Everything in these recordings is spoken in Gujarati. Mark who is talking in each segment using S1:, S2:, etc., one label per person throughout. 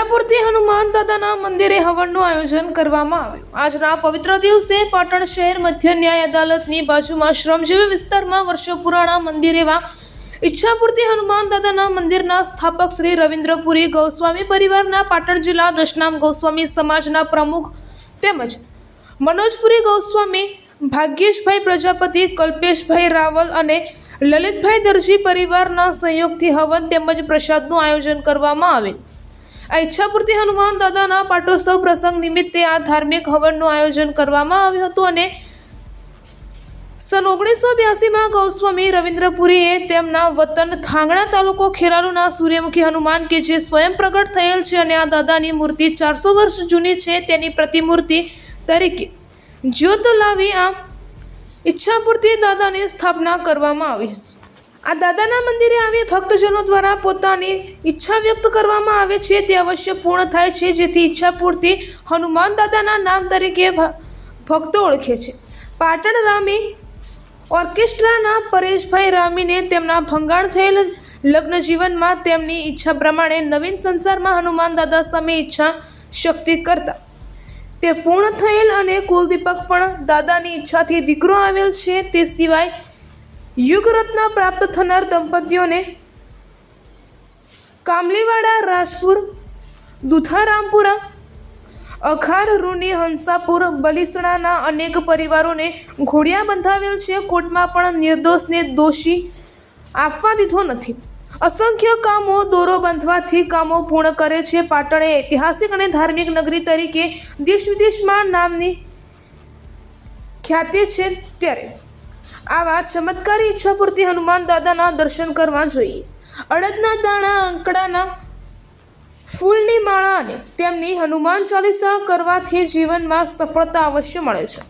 S1: ઈચ્છાપુરથી હનુમાન દાદાના મંદિરે હવનનું આયોજન કરવામાં આવ્યું. આજના પવિત્ર દિવસે પાટણ શહેર મધ્ય ન્યાય અદાલતની બાજુમાં શ્રમજીવી વિસ્તારમાં વર્ષો પુરાણા મંદિર એવા ઈચ્છાપુરથી હનુમાન દાદાના મંદિરના સ્થાપક શ્રી રવિન્દ્રપુરી ગૌસ્વામી પરિવારના પાટણ જિલ્લા દશનામ ગૌસ્વામી સમાજના પ્રમુખ તેમજ મનોજપુરી ગૌસ્વામી, ભાગ્યેશભાઈ પ્રજાપતિ, કલ્પેશભાઈ રાવલ અને લલિતભાઈ દરજી પરિવારના સહયોગથી હવન તેમજ પ્રસાદનું આયોજન કરવામાં આવેલ. આ ઈચ્છાપૂર્તિ હનુમાન દાદાના પાટોત્સવ પ્રસંગ નિમિત્તે આ ધાર્મિક હવનનું આયોજન કરવામાં આવ્યું હતું અને સન ઓગણીસો બ્યાસીમાં ગૌસ્વામી રવિન્દ્રપુરીએ તેમના વતન ખાંગણા તાલુકો ખેરાલુના સૂર્યમુખી હનુમાન કે જે સ્વયં પ્રગટ થયેલ છે અને આ દાદાની મૂર્તિ ચારસો વર્ષ જૂની છે, તેની પ્રતિમૂર્તિ તરીકે જ્યોત લાવી આ ઈચ્છાપૂર્તિ દાદાની સ્થાપના કરવામાં આવી આ દાદાના મંદિરે આવી ભક્તજનો દ્વારા પોતાની ઈચ્છા વ્યક્ત કરવામાં આવે છે તે અવશ્ય પૂર્ણ થાય છે, જેથી ઈચ્છા ઈચ્છાપૂર્તિ હનુમાન દાદાના નામ તરીકે ભક્તો ઓળખે છે. પાટણ રામી ઓર્કેસ્ટ્રાના પરેશભાઈ રામીને તેમના ભંગાણ થયેલ લગ્ન જીવનમાં તેમની ઈચ્છા પ્રમાણે નવીન સંસારમાં હનુમાન દાદા સામે ઈચ્છા શક્તિ કરતા. તે પૂર્ણ થયેલ અને કુલદીપક પણ દાદાની ઈચ્છાથી દીકરો આવેલ છે, તે સિવાય યુગરત્ન પ્રાપ્ત થનાર દંપતીઓને કામલીવાડા, રાજપુર દુધારામપુરા અખાર, રૂની, હંસાપુર, બલિસણાના અનેક પરિવારોને ઘોડિયા બંધાવેલ છે. કોર્ટમાં પણ નિર્દોષને દોષી આપવા દીધો નથી. અસંખ્ય કામો દોરો બાંધવાથી કામો પૂર્ણ કરે છે. પાટણ ઐતિહાસિક અને ધાર્મિક નગરી તરીકે દેશ વિદેશમાં નામની ખ્યાતિ છે ત્યારે આવા ચમત્કારી ઈચ્છાપૂર્તિ હનુમાન દાદાના દર્શન કરવા જોઈએ. અડદના દાણા અંકડાના ફૂલની માળા અને તેમની હનુમાન ચાલીસા કરવાથી જીવનમાં સફળતા અવશ્ય મળે છે.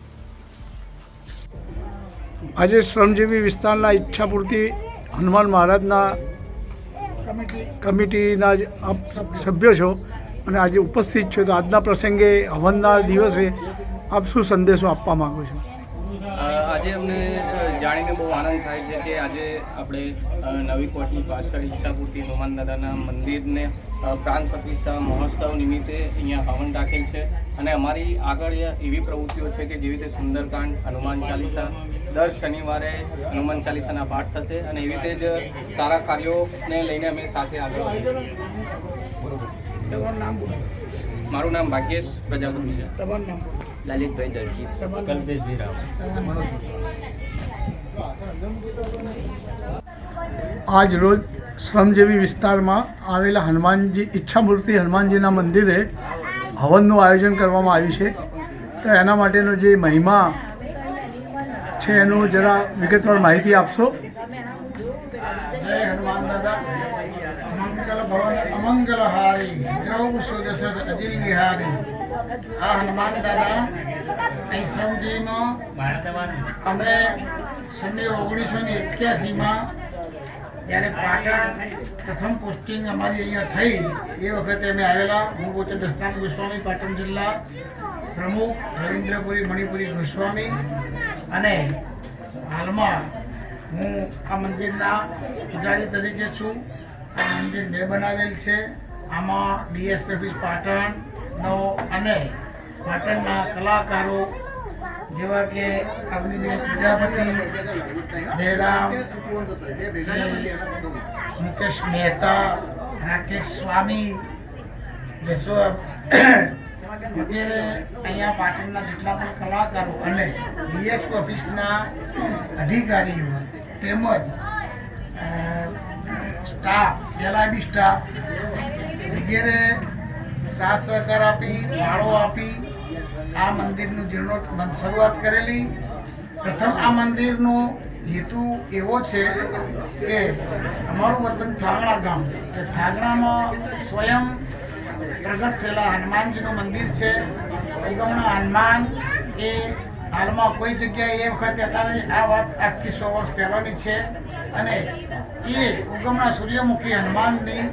S2: આજે શ્રમજીવી વિસ્તારના ઈચ્છા પૂરતી હનુમાન મહારાજના કમિટીના સભ્યો છો અને આજે ઉપસ્થિત છો. તો આજના પ્રસંગે હવનના દિવસે આપ શું સંદેશો આપવા માગો છો?
S3: આજે અમને જાણીને બહુ આનંદ થાય છે કે આજે આપણે નવી કોટની પાછળ ઈચ્છાપૂર્તિ હનુમાન દાદાના મંદિરને પ્રાંત પ્રાણ પ્રતિષ્ઠા મહોત્સવ નિમિત્તે અહીંયા હવન રાખેલ છે. અને અમારી આગળ એવી પ્રવૃત્તિઓ છે કે જેવી રીતે સુંદરકાંડ હનુમાન ચાલીસા દર શનિવારે હનુમાન ચાલીસાના પાઠ થશે અને એવી રીતે જ સારા કાર્યોને લઈને અમે સાથે આગળ મારું નામ ભાગ્યેશ પ્રજાપતિ છે. લલિતભાઈ દરજી. કલ્પેશજી રાવ
S2: આજ રોજ શ્રમજીવી વિસ્તારમાં આવેલા હનુમાનજી ઈચ્છામૂર્તિ હનુમાનજીના મંદિરે હવનનું આયોજન કરવામાં આવ્યું છે. તો એના માટેનો જે મહિમા છે એનું જરા વિગતવાર માહિતી આપશો?
S4: જય હનુમાન દાદા. મંગલ ભવન અમંગલ હારી. દ્રૌ સુદર્શન અજિલ વિહારી. આ હનુમાન દાદા શ્રમજીમાં અમે સને ઓગણીસો ને એક્યાસીમાં જ્યારે પાટણ પ્રથમ પોસ્ટિંગ અમારી અહીંયા થઈ, એ વખતે અમે આવેલા. હું પોતે દસનામ ગોસ્વામી, પાટણ જિલ્લા પ્રમુખ રવિન્દ્રપુરી મણિપુરી ગોસ્વામી. અને હાલમાં હું આ મંદિરના પૂજારી તરીકે છું. આ મંદિર મેં બનાવેલ છે. આમાં ડીએસપી ઓફિસ પાટણનો અને પાટણના કલાકારો જેવા કે અગ્નિદેવ પ્રજાપતિ, જયરામ મુકેશ મહેતા, રાકેશ સ્વામી જશો વગેરે અહીંયા પાટણના જેટલા પણ કલાકારો અને ડીએસપી ઓફિસના અધિકારીઓ તેમજ સ્ટાફ એલઆઈબી સ્ટાફ વગેરે સાથ સહકાર આપી ફાળો આપી આ મંદિરનું જીર્ણો શરૂઆત કરેલી. પ્રથમ આ મંદિરનો હેતુ એવો છે કે અમારું વતન થાંગણા ગામ તે થાંગણામાં સ્વયં પ્રગટ થયેલા હનુમાનજીનું મંદિર છે. ઉગમણા હનુમાન એ હાલમાં કોઈ જગ્યાએ એ વખતે હતા નહીં. આ વાત આજથી સો વર્ષ પહેલાંની છે. અને એ ઉગમણા સૂર્યમુખી હનુમાનની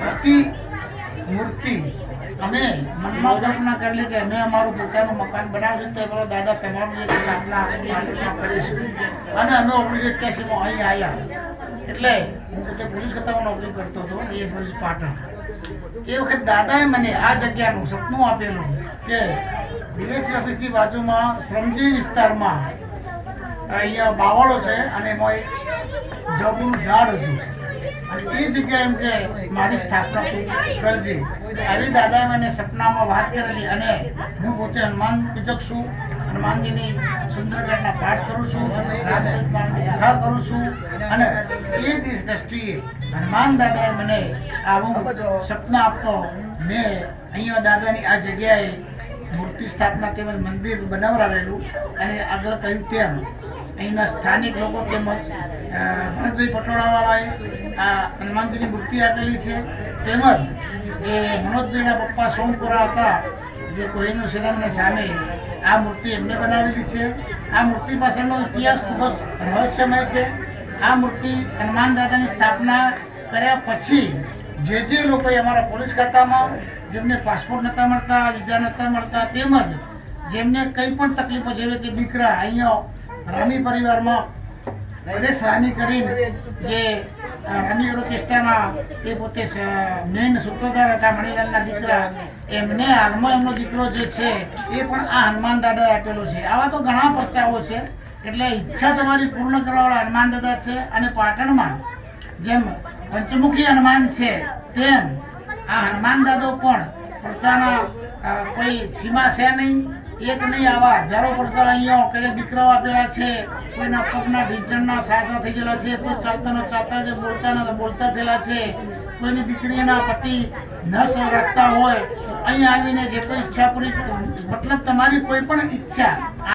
S4: પ્રતિ મૂર્તિ અમે મનમાં કલ્પના કરી કે અમે અમારું પોતાનું મકાન બનાવ્યું તો પેલો દાદા તમારું જે સ્થાપના કરીશું. અને અમે ઓગણીસો એક્યાસીમાં અહીં આવ્યા એટલે હું પોતે પોલીસ ખાતામાં નોકરી કરતો હતો ડીએસ પોલીસ પાટણ. એ વખત દાદાએ મને આ જગ્યાનું સપનું આપેલું કે ડીએસપી ઓફિસની બાજુમાં શ્રમજી વિસ્તારમાં અહીંયા બાવળો છે અને એમાં એક જબનું ઝાડ હતું. એ જગ્યાએ એમ કે મારી સ્થાપના તું કરજે. આવી દાદાએ મને સપનામાં વાત કરેલી અને હું પોતે હનુમાન પૂજક છું. હનુમાનજીની સુંદરગઢના પાઠ કરું છું. કથા કરું છું. અને એ દ્રષ્ટિએ હનુમાન દાદાએ મને આવું સપના આપતો. મેં અહીંયા દાદાની આ જગ્યાએ મૂર્તિ સ્થાપના તેમજ મંદિર બનાવરાવેલું અને આગળ કહ્યું તેમ અહીંના સ્થાનિક લોકો તેમજ ગણેશભાઈ પટોળાવાળાએ આ હનુમાનજીની મૂર્તિ આપેલી છે. તેમજ જે મનોજભાઈના પપ્પા સોમપુરા હતા, જે કોહિનૂર સિનેમાની સામે આ મૂર્તિ એમને બનાવેલી છે. આ મૂર્તિ પાછળનો ઇતિહાસ ખૂબ જ રહસ્યમય છે. આ મૂર્તિ હનુમાન દાદાની સ્થાપના કર્યા પછી જે જે લોકોએ અમારા પોલીસ ખાતામાં, જેમને પાસપોર્ટ નહોતા મળતા, વિઝા નહોતા મળતા, તેમજ જેમને કંઈ પણ તકલીફો, જેવી કે દીકરા અહીંયા રામી પરિવારમાં નરેશ રામી કરીને જે રામી ઓર્કેસ્ટ્રાના એ પોતે મેઇન સૂત્રધાર હતા મણિલાલના દીકરા. એમને હાલમાં એમનો દીકરો જે છે એ પણ આ હનુમાન દાદાએ આપેલો છે. આવા તો ઘણા પરચાઓ છે એટલે ઈચ્છા તમારી પૂર્ણ કરવાવાળા હનુમાન દાદા છે અને પાટણમાં જેમ પંચમુખી હનુમાન છે તેમ આ હનુમાન દાદો પણ પ્રચારના કોઈ સીમા છે નહીં. એક નહીં, આવા હજારો પરચા અહીંયા કે દીકરાઓ આપેલા છે. કોઈના પગના ઢીંચણના સાચા થઈ ગયેલા છે, કોઈ ચાલતા ન ચાલતા જે બોલતા ન બોલતા થયેલા છે. કોઈની દીકરીના પતિ નસ રાખતા હોય અહીં આવીને જે કોઈ ઈચ્છા પૂરી મતલબ તમારી કોઈ પણ ઈચ્છા